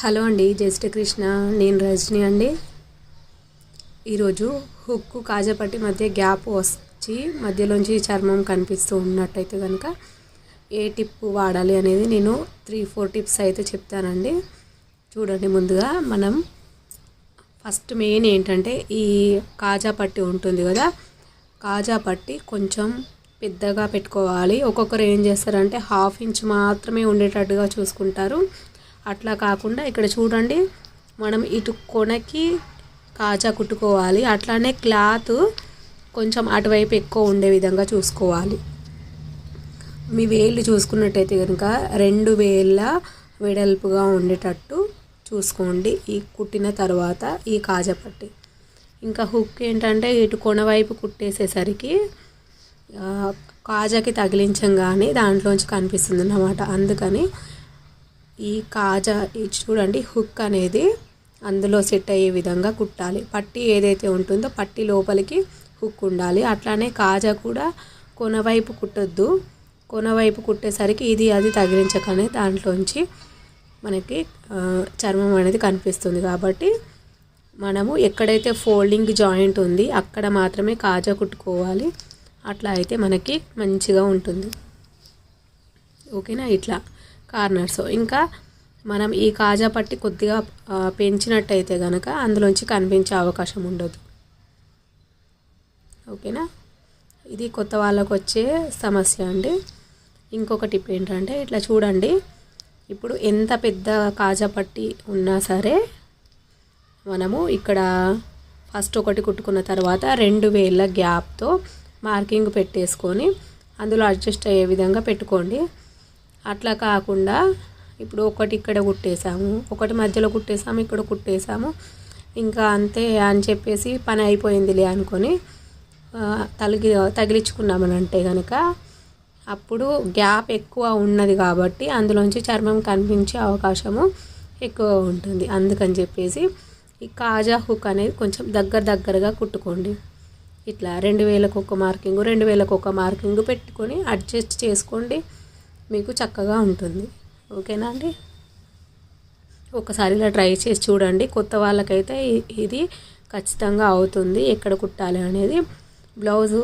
Hello అండి జై కృష్ణ నేను రజని అండి. ఈరోజు హుక్కు కాజపట్టి మధ్య గ్యాప్ వచ్చి మధ్యలోంచి చర్మం కనిపిస్తూ ఉన్నట్టయితే కనుక ఏ టిప్ వాడాలి అనేది నేను త్రీ ఫోర్ టిప్స్ అయితే చెప్తానండి. చూడండి ముందుగా మనం ఫస్ట్ మెయిన్ ఏంటంటే ఈ కాజా పట్టి ఉంటుంది కదా కాజా పట్టి కొంచెం పెద్దగా పెట్టుకోవాలి. ఒక్కొక్కరు ఏం చేస్తారంటే హాఫ్ ఇంచ్ మాత్రమే ఉండేటట్టుగా చూసుకుంటారు. అట్లా కాకుండా ఇక్కడ చూడండి మనం ఇటు కొనకి కాజా కుట్టుకోవాలి. అట్లానే క్లాత్ కొంచెం అటువైపు ఎక్కువ ఉండే విధంగా చూసుకోవాలి. మీ వేళ్ళు చూసుకున్నట్టయితే కనుక రెండు వేళ్ళ వెడల్పుగా ఉండేటట్టు చూసుకోండి. ఈ కుట్టిన తర్వాత ఈ కాజా పట్టి. ఇంకా హుక్ ఏంటంటే ఇటు కొన వైపు కుట్టేసేసరికి కాజాకి తగిలించంగానే దాంట్లోంచి కనిపిస్తుంది అన్నమాట అందుకని ఈ కాజా చూడండి హుక్ అనేది అందులో సెట్ అయ్యే విధంగా కుట్టాలి. పట్టి ఏదైతే ఉంటుందో పట్టి లోపలికి హుక్ ఉండాలి. అట్లానే కాజా కూడా కొనవైపు కుట్టొద్దు. కొనవైపు కుట్టేసరికి ఇది అది తగిలించకనే దాంట్లోంచి మనకి చర్మం అనేది కనిపిస్తుంది కాబట్టి మనము ఎక్కడైతే ఫోల్డింగ్ జాయింట్ ఉంది అక్కడ మాత్రమే కాజా కుట్టుకోవాలి. అట్లా అయితే మనకి మంచిగా ఉంటుంది. ఓకేనా? ఇట్లా. కార్నర్స్ ఇంకా మనం ఈ కాజా పట్టి కొద్దిగా పెంచినట్టయితే కనుక అందులోంచి కనిపించే అవకాశం ఉండదు. ఓకేనా? ఇది కొత్త వాళ్ళకు వచ్చే సమస్య అండి. ఇంకొక టిప్ ఏంటంటే ఇట్లా చూడండి. ఇప్పుడు ఎంత పెద్ద కాజా పట్టి ఉన్నా సరే మనము ఇక్కడ ఫస్ట్ ఒకటి కుట్టుకున్న తర్వాత రెండు వేల గ్యాప్తో మార్కింగ్ పెట్టేసుకొని అందులో అడ్జస్ట్ అయ్యే విధంగా పెట్టుకోండి. అట్లా కాకుండా ఇప్పుడు ఒకటి ఇక్కడ కుట్టేసాము ఒకటి మధ్యలో కుట్టేసాము ఇక్కడ కుట్టేసాము ఇంకా అంతే అని చెప్పేసి పని అయిపోయిందిలే అనుకొని తగిలి తగిలించుకున్నామని అంటే కనుక అప్పుడు గ్యాప్ ఎక్కువ ఉన్నది కాబట్టి అందులోంచి చర్మం కనిపించే అవకాశము ఎక్కువ ఉంటుంది. అందుకని చెప్పేసి ఈ కాజా హుక్ అనేది కొంచెం దగ్గర దగ్గరగా కుట్టుకోండి. ఇట్లా రెండు వేలకు ఒక మార్కింగ్ రెండు వేలకు ఒక మార్కింగ్ పెట్టుకొని అడ్జస్ట్ చేసుకోండి. మీకు చక్కగా ఉంటుంది. ఓకేనా అండి? ఒకసారి ఇలా ట్రై చేసి చూడండి. కొత్త వాళ్ళకైతే ఇది ఖచ్చితంగా అవుతుంది. ఎక్కడ కుట్టాలి అనేది బ్లౌజు